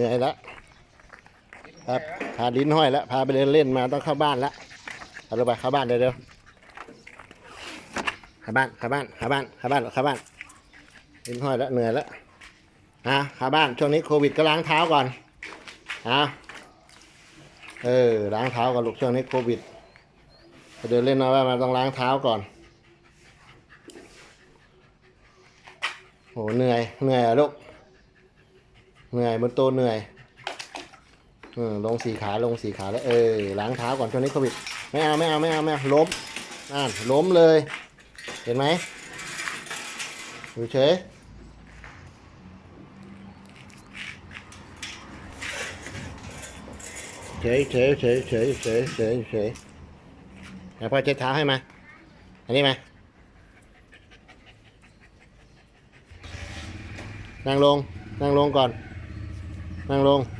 เหนื่อยแล้วครับพาลิ้นห้อยแล้วพาไปเดินเล่นมาต้องเข้าบ้านแล้วเอาลงไปเข้าบ้านเดี๋ยวเดี๋ยวเข้าบ้านเข้าบ้านเข้าบ้านเข้าบ้านเข้าบ้านลิ้นห้อยแล้วเหนื่อยแล้วอะเข้าบ้านช่วงนี้โควิดก็ล้างเท้าก่อนอะเออล้างเท้าก่อนลูกช่วงนี้โควิดไปเดินเล่นมาว่ามาต้องล้างเท้าก่อนโหเหนื่อยเหนื่อยอะลูก เหนื่อยบนโตะเหนื่อยอลงสี่ขาลงสี่ขาแล้วเออล้างเท้าก่อนช่วงนี้โควิดไม่เอาไม่เอาไม่เอาไม่เอาล้มอ่านล้มเลย เห็นไหมอยู่เฉยเฉยเฉยเฉยเฉยเฉยเฉยเฉยแล้วพ่อเช็ดเท้าให้มา อันนี้มา นั่งลง นั่งลงก่อน นั่งลง